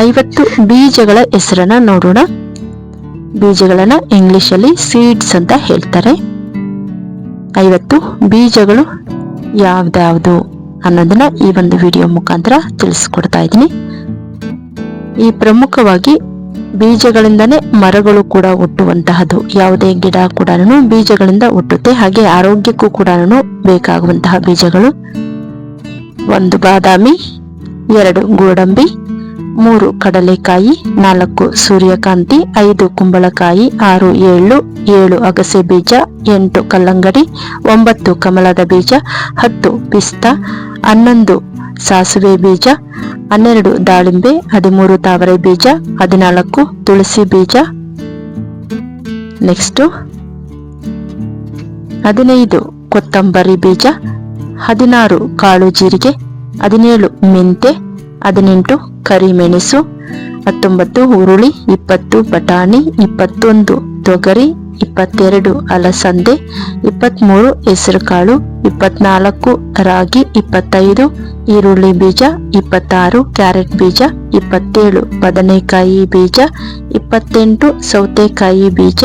ಐವತ್ತು ಬೀಜಗಳ ಹೆಸರನ್ನ ನೋಡೋಣ. ಬೀಜಗಳನ್ನ ಇಂಗ್ಲಿಷ್ ಅಲ್ಲಿ ಸೀಡ್ಸ್ ಅಂತ ಹೇಳ್ತಾರೆ. ಐವತ್ತು ಬೀಜಗಳು ಯಾವ್ದಾವ್ದು ಅನ್ನೋದನ್ನ ಈ ಒಂದು ವಿಡಿಯೋ ಮುಖಾಂತರ ತಿಳಿಸ್ಕೊಡ್ತಾ ಇದ್ದೀನಿ. ಈ ಪ್ರಮುಖವಾಗಿ ಬೀಜಗಳಿಂದನೇ ಮರಗಳು ಕೂಡ ಹುಟ್ಟುವಂತಹದ್ದು. ಯಾವುದೇ ಗಿಡ ಕೂಡ ಬೀಜಗಳಿಂದ ಹುಟ್ಟುತ್ತೆ. ಹಾಗೆ ಆರೋಗ್ಯಕ್ಕೂ ಕೂಡ ಬೇಕಾಗುವಂತಹ ಬೀಜಗಳು. ಒಂದು ಬಾದಾಮಿ, ಎರಡು ಗೋಡಂಬಿ ಮೂರು ಕಡಲೆಕಾಯಿ, ನಾಲ್ಕು ಸೂರ್ಯಕಾಂತಿ, ಐದು ಕುಂಬಳಕಾಯಿ, ಆರು ಏಳು ಏಳು ಅಗಸೆ ಬೀಜ, ಎಂಟು ಕಲ್ಲಂಗಡಿ, ಒಂಬತ್ತು ಕಮಲದ ಬೀಜ, ಹತ್ತು ಪಿಸ್ತಾ, ಹನ್ನೊಂದು ಸಾಸಿವೆ ಬೀಜ, ಹನ್ನೆರಡು ದಾಳಿಂಬೆ, ಹದಿಮೂರು ತಾವರೆ ಬೀಜ, ಹದಿನಾಲ್ಕು ತುಳಸಿ ಬೀಜ. ನೆಕ್ಸ್ಟು ಹದಿನೈದು ಕೊತ್ತಂಬರಿ ಬೀಜ, ಹದಿನಾರು ಕಾಳು ಜೀರಿಗೆ, ಹದಿನೇಳು ಮೆಂತೆ ಹದಿನೆಂಟು ಕರಿಮೆಣಸು, ಹತ್ತೊಂಬತ್ತು ಹುರುಳಿ, ಇಪ್ಪತ್ತು ಬಟಾಣಿ, ಇಪ್ಪತ್ತೊಂದು ತೊಗರಿ, ಇಪ್ಪತ್ತೆರಡು ಅಲಸಂದೆ, ಇಪ್ಪತ್ತ್ಮೂರು ಹೆಸರುಕಾಳು, ಇಪ್ಪತ್ನಾಲ್ಕು ರಾಗಿ, ಇಪ್ಪತ್ತೈದು ಈರುಳ್ಳಿ ಬೀಜ, ಇಪ್ಪತ್ತಾರು ಕ್ಯಾರೆಟ್ ಬೀಜ, ಇಪ್ಪತ್ತೇಳು ಬದನೆಕಾಯಿ ಬೀಜ, ಇಪ್ಪತ್ತೆಂಟು ಸೌತೆಕಾಯಿ ಬೀಜ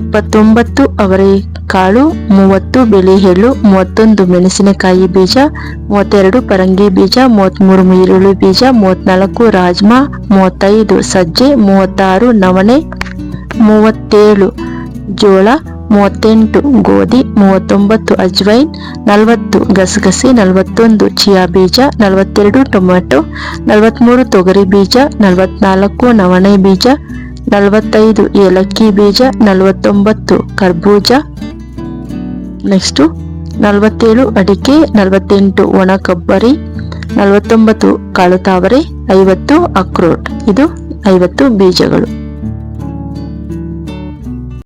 ಇಪ್ಪತ್ತೊಂಬತ್ತು ಅವರೆಕಾಳು ಮೂವತ್ತು ಬಿಳಿ ಎಳ್ಳು ಮೂವತ್ತೊಂದು ಮೆಣಸಿನಕಾಯಿ ಬೀಜ, ಮೂವತ್ತೆರಡು ಪರಂಗಿ ಬೀಜ, ಮೂವತ್ತ್ಮೂರು ಈರುಳ್ಳಿ ಬೀಜ ಮೂವತ್ನಾಲ್ಕು ರಾಜ್ಮಾ, ಮೂವತ್ತೈದು ಸಜ್ಜೆ, ಮೂವತ್ತಾರು ನವಣೆ, ಮೂವತ್ತೇಳು ಜೋಳ, ಮೂವತ್ತೆಂಟು ಗೋಧಿ, ಮೂವತ್ತೊಂಬತ್ತು ಅಜ್ವೈನ್, ನಲವತ್ತು ಗಸಗಸೆ, ನಲವತ್ತೊಂದು ಚಿಯಾ ಬೀಜ, ನಲವತ್ತೆರಡು ಟೊಮೆಟೊ ನಲವತ್ತ್ಮೂರು ತೊಗರಿ ಬೀಜ ನಲವತ್ನಾಲ್ಕು ನವಣೆ ಬೀಜ ನಲವತ್ತೈದು, ಏಲಕ್ಕಿ ಬೀಜ, ನಲವತ್ತೊಂಬತ್ತು, ಕರ್ಬೂಜ. ನೆಕ್ಸ್ಟು ನಲವತ್ತೇಳು, ಅಡಿಕೆ, ನಲವತ್ತೆಂಟು ಒಣ ಕೊಬ್ಬರಿ ನಲವತ್ತೊಂಬತ್ತು, ಕಾಳು ತಾವರೆ, ಐವತ್ತು ಅಕ್ರೋಟ್ ಇದು ಐವತ್ತು ಬೀಜಗಳು.